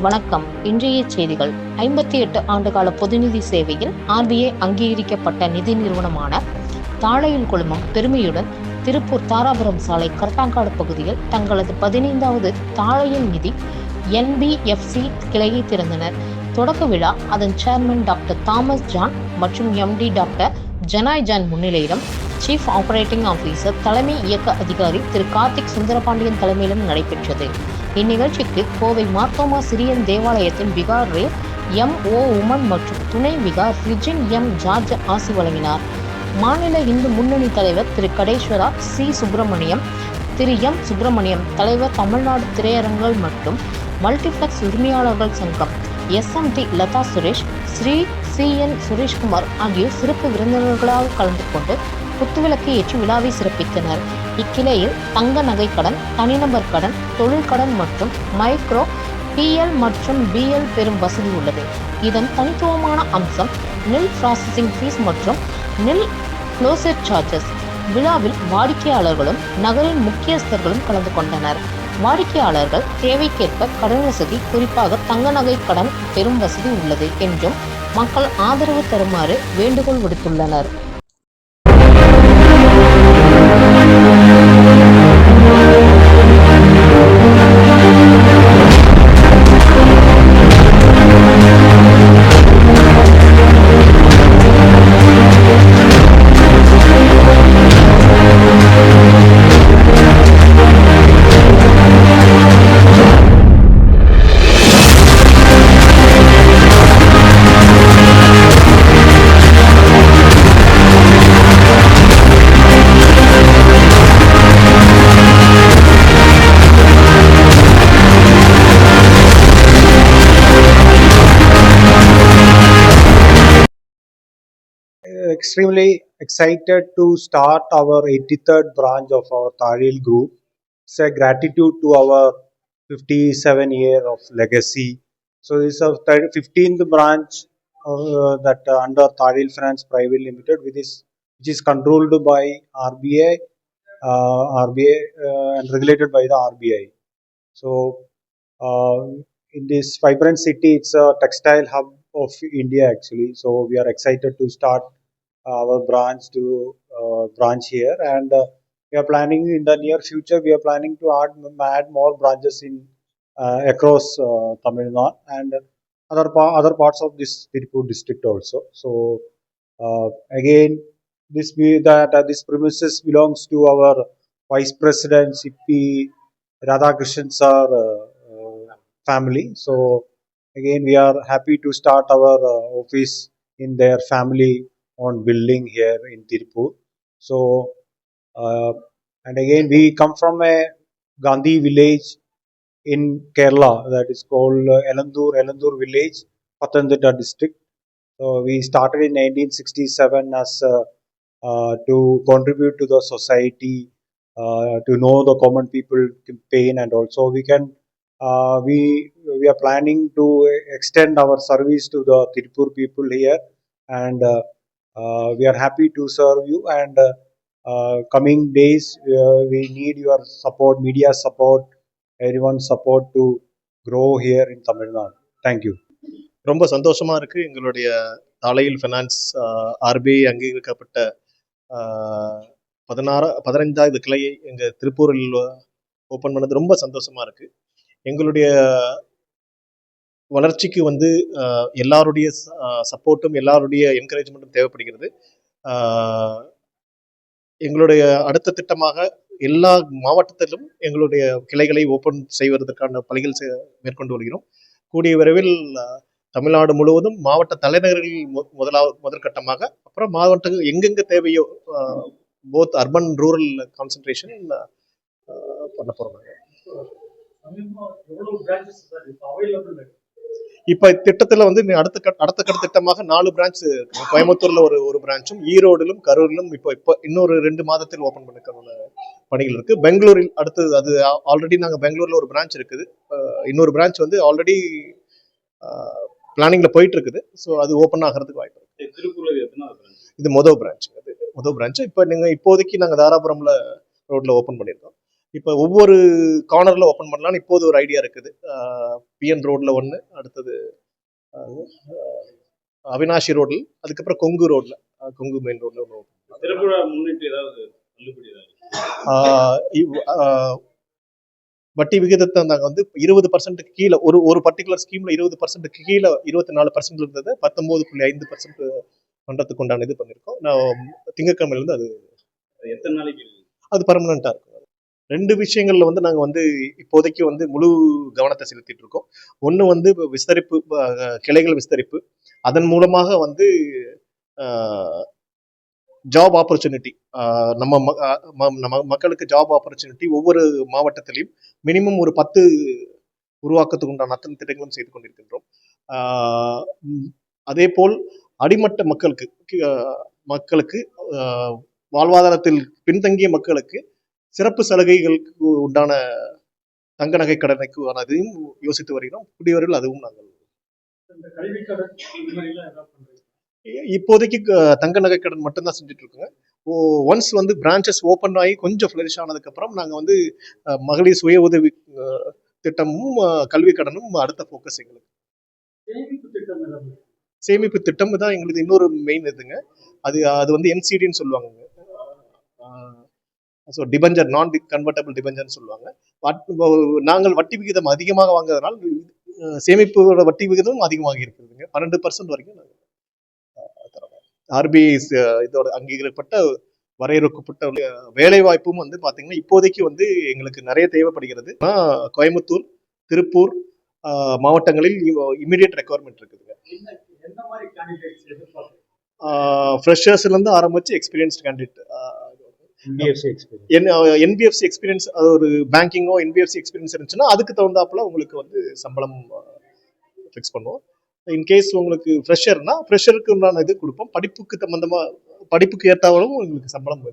வணக்கம். இன்றைய செய்திகள். ஐம்பத்தி எட்டு ஆண்டுகால பொதுநிதி சேவையில் ஆர்பிஐ அங்கீகரிக்கப்பட்ட நிதி நிறுவனமான தாழையில் குழுமம் பெருமையுடன் திருப்பூர் தாராபுரம் சாலை கரட்டாங்காடு பகுதியில் தங்களது பதினைந்தாவது தாழையில் நிதி என்பிஎஃப்சி கிளையை திறந்தனர். தொடக்க விழா அதன் சேர்மன் டாக்டர் தாமஸ் ஜான் மற்றும் எம்டி டாக்டர் ஜனாய் ஜான் முன்னிலையிலும் சீஃப் ஆபரேட்டிங் ஆஃபீஸர் தலைமை இயக்க அதிகாரி திரு கார்த்திக் சுந்தரபாண்டியன் தலைமையிலும் நடைபெற்றது. இந்நிகழ்ச்சிக்கு கோவை மார்த்தோமா சிரியன் தேவாலயத்தின் விகாரே எம். ஓ. உமன் மற்றும் துணை விகார் ரிஜின் எம். ஜார்ஜ் ஆசி வழங்கினார். மாநில இந்து முன்னணி தலைவர் திரு. கடேஸ்வரா சி. சுப்பிரமணியம் திரு. எம். சுப்பிரமணியம் தலைவர் தமிழ்நாடு திரையரங்குகள் மற்றும் மல்டிப்ளெக்ஸ் உரிமையாளர்கள் சங்கம் SMT Latha Suresh Shri. C. N. Sureshkumar ஆகியோர் சிறப்பு விருந்தினர்களாக கலந்து கொண்டு குத்துவிளக்கு ஏற்றி விழாவை சிறப்பித்தனர். இக்கிளையில் தங்க நகை கடன் தனிநபர் கடன் தொழில் கடன் மற்றும் மைக்ரோ பிஎல் மற்றும் பிஎல் பெறும் வசதி உள்ளது. இதன் தனித்துவமான அம்சம் நெல் ப்ராசஸிங் ஃபீஸ் மற்றும் நெல் க்ளோசர் சார்ஜஸ். விழாவில் வாடிக்கையாளர்களும் நகரின் முக்கியஸ்தர்களும் கலந்து கொண்டனர். வாடிக்கையாளர்கள் தேவைக்கேற்ப கடன் வசதி குறிப்பாக தங்க நகை கடன் பெறும் வசதி உள்ளது என்றும் மக்கள் ஆதரவு தருமாறு வேண்டுகோள் விடுத்துள்ளனர். Extremely excited to start our 83rd branch of our Taril group. It's a gratitude to our 57 year of legacy. So this is our 15th branch uh, that uh, under Taril Finance Private Limited, which is which is controlled by RBI, uh, RBI uh, and regulated by the RBI. So uh, in this vibrant city, it's a textile hub of India actually. So we are excited to start our branch to uh, branch here. And uh, we are planning in the near future we are planning to add, add more branches in uh, across Tamil Nadu and other pa- other parts of this Tirupur district also. So again this be that uh, this premises belongs to our vice president CP Radhakrishnan sir uh, uh, family. So again we are happy to start our office in their family on building here in Tirupur. So, uh, and again, we come from a Gandhi village in Kerala that is called uh, Elandur, Elandur village, Pathanamthitta district. So, we started in 1967 as uh, uh, to contribute to the society, uh, to know the common people pain, and also we can. Uh, we we are planning to extend our service to the Tirupur people here, and we are happy to serve you and uh, uh, coming days uh, we need your support media support everyone's support to grow here in tamil nadu thank you ரொம்ப சந்தோஷமா இருக்கு எங்களுடைய தலையில் finance RBI அங்கீகரிக்கப்பட்ட பதினாறு பதினைஞ்சாவது கிளையை எங்கள் திருப்பூரில் ஓப்பன் பண்ணது ரொம்ப சந்தோஷமா இருக்கு எங்களுடைய வளர்ச்சிக்கு வந்து எல்லாருடைய சப்போர்ட்டும் எல்லாருடைய என்கரேஜ்மெண்ட்டும் தேவைப்படுகிறது. எங்களுடைய அடுத்த திட்டமாக எல்லா மாவட்டத்திலும் எங்களுடைய கிளைகளை ஓபன் செய்வதற்கான பணிகள் மேற்கொண்டு வருகிறோம். கூடிய விரைவில் தமிழ்நாடு முழுவதும் மாவட்ட தலைநகரில் மு- முதலாவது முதற்கட்டமாக அப்புறம் மாவட்டங்கள் எங்கெங்க தேவையோ போத் அர்பன் ரூரல் கான்சன்ட்ரேஷன் பண்ண போறோம். இப்ப திட்டத்துல வந்து அடுத்த அடுத்த கட்ட திட்டமாக நாலு பிரான்ச் கோயம்புத்தூர்ல ஒரு ஒரு பிரான்ச்சும் ஈரோடிலும் கரூரிலும் இப்போ இப்போ இன்னொரு ரெண்டு மாதத்தில் ஓபன் பண்ணிக்கிறோம் பணிகள் இருக்கு. பெங்களூரில் அடுத்தது அது ஆல்ரெடி நாங்க பெங்களூர்ல ஒரு பிரான்ச் இருக்குது. இன்னொரு பிரான்ச் வந்து ஆல்ரெடி பிளானிங்ல போயிட்டு இருக்குது ஸோ அது ஓப்பன் ஆகிறதுக்கு வாய்ப்பு இருக்கு? இது மொதல் பிரான்ச் அது மொதல் பிரான்ச் இப்போ நீங்க இப்போதைக்கு நாங்க தாராபுரம்ல ரோட்ல ஓப்பன் பண்ணியிருக்கோம். இப்போ ஒவ்வொரு கார்னரில் ஓப்பன் பண்ணலாம்னு இப்போது ஒரு ஐடியா இருக்குது. பிஎன் ரோட்டில் ஒன்று அடுத்தது அவினாஷி ரோடில் அதுக்கப்புறம் கொங்கு ரோட்டில் கொங்கு மெயின் ரோட்டில் ஒன்று வட்டி விகிதத்தை நாங்கள் வந்து இருபது பர்சன்ட்டுக்கு கீழே ஒரு ஒரு பர்டிகுலர் ஸ்கீம்ல இருபது பர்சன்ட்டுக்கு கீழே இருபத்தி நாலு பர்சன்ட் இருந்தது பத்தொன்பது புள்ளி ஐந்து பர்சன்ட் பண்றதுக்கு உண்டான இது பண்ணியிருக்கோம் நான் திங்கக்கிழமையிலேருந்து அது எத்தனை நாளைக்கு? அது பர்மனண்டா இருக்கும். ரெண்டு விஷயங்கள்ல வந்து நாங்கள் வந்து இப்போதைக்கு வந்து முழு கவனத்தை செலுத்திட்டு இருக்கோம். ஒன்று வந்து விஸ்தரிப்பு கிளைகள் விஸ்தரிப்பு. அதன் மூலமாக வந்து ஜாப் ஆப்பர்ச்சுனிட்டி நம்ம நம்ம மக்களுக்கு ஜாப் ஆப்பர்ச்சுனிட்டி ஒவ்வொரு மாவட்டத்திலையும் மினிமம் ஒரு பத்து உருவாக்கத்துக்கு உண்டான அத்தனை திட்டங்களும் செய்து கொண்டிருக்கின்றோம். அதே போல் அடிமட்ட மக்களுக்கு மக்களுக்கு வாழ்வாதாரத்தில் பின்தங்கிய மக்களுக்கு சிறப்பு சலுகைகளுக்கு உண்டான தங்க நகை கடனுக்கு அதையும் யோசித்து வருகிறோம். குடியவர்கள் அதுவும் நாங்கள். இப்போதைக்கு தங்க நகை கடன் மட்டும்தான் செஞ்சுட்டு இருக்கோங்க ஒன்ஸ் வந்து பிரான்ச்சஸ் ஓப்பன் ஆகி கொஞ்சம் ஃப்ளரிஷ் ஆனதுக்கப்புறம் நாங்கள் வந்து மகளிர் சுய உதவி திட்டமும் கல்வி கடனும் அடுத்த ஃபோக்கஸ் எங்களுக்கு. சேமிப்பு திட்டம் ஏதாவது சேமிப்பு திட்டம் தான் எங்களுக்கு இன்னொரு மெயின் இதுங்க. அது அது வந்து என்சிடின்னு சொல்லுவாங்க ஸோ டிபஞ்சர் நான் கன்வெர்டபிள் டிபஞ்சர்னு சொல்லுவாங்க நாங்கள் வட்டி விகிதம் அதிகமாக வாங்குறதுனால சேமிப்போட வட்டி விகிதம் அதிகமாக இருக்குதுங்க பன்னெண்டு பர்சன்ட் வரைக்கும் நாங்கள் ஆர்பிஐ இதோட அங்கீகரிக்கப்பட்ட வரையறுக்கப்பட்ட வேலை வாய்ப்பும் வந்து பாத்தீங்கன்னா இப்போதைக்கு வந்து எங்களுக்கு நிறைய தேவைப்படுகிறது. கோயம்புத்தூர் திருப்பூர் மாவட்டங்களில் இமிடியட் ரெக்குவயர்மெண்ட் இருக்குதுங்க. என்ன என்ன மாதிரி கேண்டிடேட்ஸ் எதிர்பார்க்குறீங்க? ஃப்ரெஷர்ஸ்ல இருந்து ஆரம்பிச்சு எக்ஸ்பீரியன்ஸ்ட் கேண்டிடேட். என்பிஎஃப்சி எக்ஸ்பீரியன்ஸ் அது ஒரு பேங்கிங்கோ என்பிஎஃப்சி எக்ஸ்பீரியன்ஸ் இருந்துச்சுன்னா அதுக்கு தகுந்தாப்புல உங்களுக்கு வந்து சம்பளம் ஃபிக்ஸ் பண்ணுவோம். இன்கேஸ் உங்களுக்கு ஃப்ரெஷர்னா ஃப்ரெஷருக்கு உண்டான இது கொடுப்போம். படிப்புக்கு சம்பந்தமா படிப்புக்கு ஏற்றாலும் உங்களுக்கு சம்பளம்